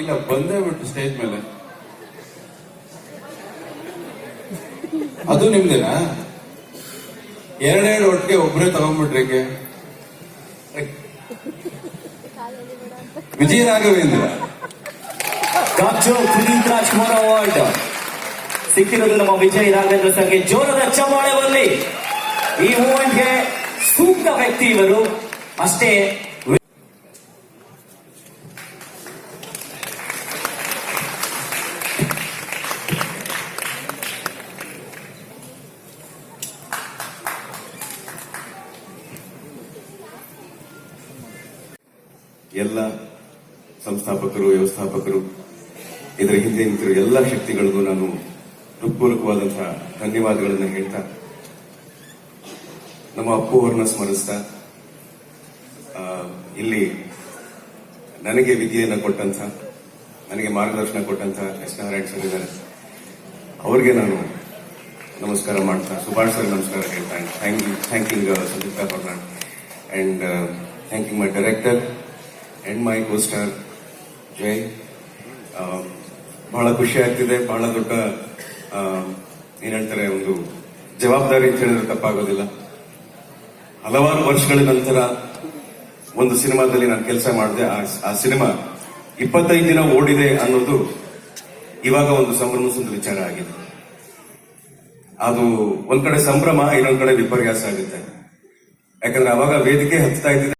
ಇಲ್ಲ, ಬಂದೇ ಬಿಟ್ಟು ಸ್ಟೇಜ್ ಮೇಲೆ. ಅದು ನಿಮ್ದೇನಾ? ಎರಡೆರಡು ಒಟ್ಟಿಗೆ ಒಬ್ಬರೇ ತಗೊಂಡ್ಬಿಟ್ರಿ? Vijaya Raghavendra doctor Puneeth Rajkumar award. ಸಿಕ್ಕಿರೋದು ನಮ್ಮ ವಿಜಯ್ ರಾಘವೇಂದ್ರ ಸರ್ಗೆ. ಜೋರದ ಚಮಾಳೆ ಬರಲಿ ಈ ಮೂಮೆಂಟ್ಗೆ ಸೂಕ್ತ ವ್ಯಕ್ತಿ ಇವರು. ಅಷ್ಟೇ ಎಲ್ಲ ಸಂಸ್ಥಾಪಕರು, ವ್ಯವಸ್ಥಾಪಕರು, ಇದರ ಹಿಂದೆ ನಿಂತಿರುವ ಎಲ್ಲ ಶಕ್ತಿಗಳಿಗೂ ನಾನು ಹೃತ್ಪೂರ್ವಕವಾದಂತಹ ಧನ್ಯವಾದಗಳನ್ನು ಹೇಳ್ತಾ, ನಮ್ಮ ಅಪ್ಪು ಅವರನ್ನ ಸ್ಮರಿಸ್ತಾ ಇಲ್ಲಿ ನನಗೆ ವಿದ್ಯೆಯನ್ನು ಕೊಟ್ಟಂತ, ನನಗೆ ಮಾರ್ಗದರ್ಶನ ಕೊಟ್ಟಂತ ಎಸ್ ನಾರಾಯಣ್ ಸರ್ ಇದ್ದಾರೆ. ಅವ್ರಿಗೆ ನಾನು ನಮಸ್ಕಾರ ಮಾಡ್ತಾ, ಸುಭಾಷ್ ಸರ್ ನಮಸ್ಕಾರ ಹೇಳ್ತಾ thank you thanking Samyukta Hornad and thanking my director and my costar Jai ಬಹಳ ಖುಷಿ ಆಗ್ತಿದೆ, ಬಹಳ ದೊಡ್ಡ ಏನ್ ಹೇಳ್ತಾರೆ, ಒಂದು ಜವಾಬ್ದಾರಿ ಅಂತ ಹೇಳಿದ್ರೆ ತಪ್ಪಾಗೋದಿಲ್ಲ. ಹಲವಾರು ವರ್ಷಗಳ ನಂತರ ಒಂದು ಸಿನಿಮಾದಲ್ಲಿ ನಾನು ಕೆಲಸ ಮಾಡಿದೆ. ಆ ಸಿನಿಮಾ ಇಪ್ಪತ್ತೈದು ದಿನ ಓಡಿದೆ ಅನ್ನೋದು ಇವಾಗ ಒಂದು ಸಂಭ್ರಮಿಸಿದ ವಿಚಾರ ಆಗಿದೆ. ಅದು ಒಂದ್ ಕಡೆ ಸಂಭ್ರಮ, ಇನ್ನೊಂದ್ ಕಡೆ ವಿಪರ್ಯಾಸ ಆಗುತ್ತೆ. ಯಾಕಂದ್ರೆ ಅವಾಗ ವೇದಿಕೆ ಹತ್ತಾ ಇದ್ದಿದೆ